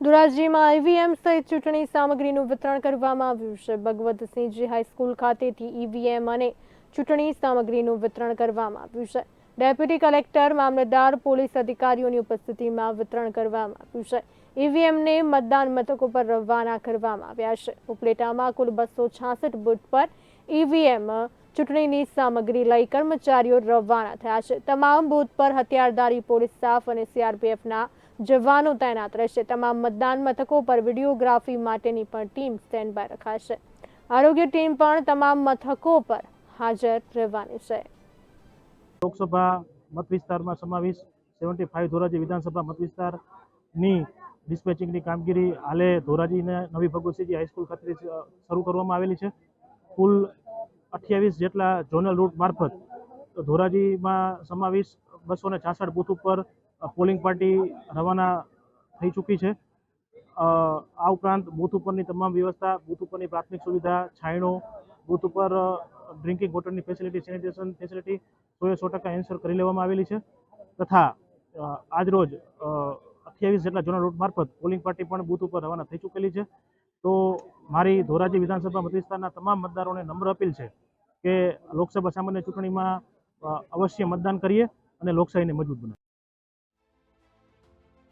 ધોરાજીમાં EVM સહિત ચૂંટણી સામગ્રીનું વિતરણ કરવામાં આવ્યું છે. ભગવતસિંહજી હાઈસ્કૂલ ખાતેથી ઈવીએમ અને ચૂંટણી સામગ્રીનું વિતરણ કરવામાં આવ્યું છે. ડેપ્યુટી કલેક્ટર, મામલતદાર, પોલીસ અધિકારીઓની ઉપસ્થિતિમાં વિતરણ કરવામાં આવ્યું છે. ઈવીએમને મતદાન મથકો પર રવાના કરવામાં આવ્યા છે. ઉપલેટામાં કુલ બસો છાસઠ બુથ પર ઈવીએમ ચૂંટણીની સામગ્રી લઈ કર્મચારીઓ રવાના થયા છે. તમામ બૂથ પર હથિયારધારી પોલીસ સ્ટાફ અને સીઆરપીએફના જવાનો તૈનાત રહેશે. તમામ મતદાન મથકો પર વિડીયોગ્રાફી માટેની પણ ટીમ સ્ટેન્ડ બાય રખાશે. આરોગ્ય ટીમ પણ તમામ મથકો પર હાજર રહેવાની છે. લોકસભા મત વિસ્તારમાં સમાવેશ સેવન્ટી ફાઇવ ધોરાજી વિધાનસભા મત વિસ્તારની ડિસ્પેચિંગની કામગીરી હાલે ધોરાજીને નવી ભગવતસિંહજી હાઈસ્કૂલ ખાતે શરૂ કરવામાં આવેલી છે. કુલ અઠ્યાવીસ જેટલા ઝોનલ રૂટ મારફત ધોરાજીમાં સમાવેશ બસો ને છાસઠ બૂથ ઉપર પોલિંગ પાર્ટી રવાના થઈ ચૂકી છે. આ ઉપરાંત બૂથ ઉપરની તમામ વ્યવસ્થા, બૂથ ઉપરની પ્રાથમિક સુવિધા, છાંયણો, બૂથ ઉપર ડ્રિંકિંગ વોટરની ફેસિલિટી, સેનિટેશન ફેસિલિટી સોએ સો ટકા એન્સર કરી લેવામાં આવેલી છે. તથા આજરોજ અઠ્યાવીસ જેટલા ઝોનલ રૂટ મારફત પોલિંગ પાર્ટી પણ બૂથ ઉપર રવાના થઈ ચૂકેલી છે. તો મારી ધોરાજી વિધાનસભા મતવિસ્તારના તમામ મતદારોને નમ્ર અપીલ છે કે લોકસભા સામાન્ય ચૂંટણીમાં અવશ્ય મતદાન કરીએ અને લોકશાહીને મજબૂત બનાવીએ.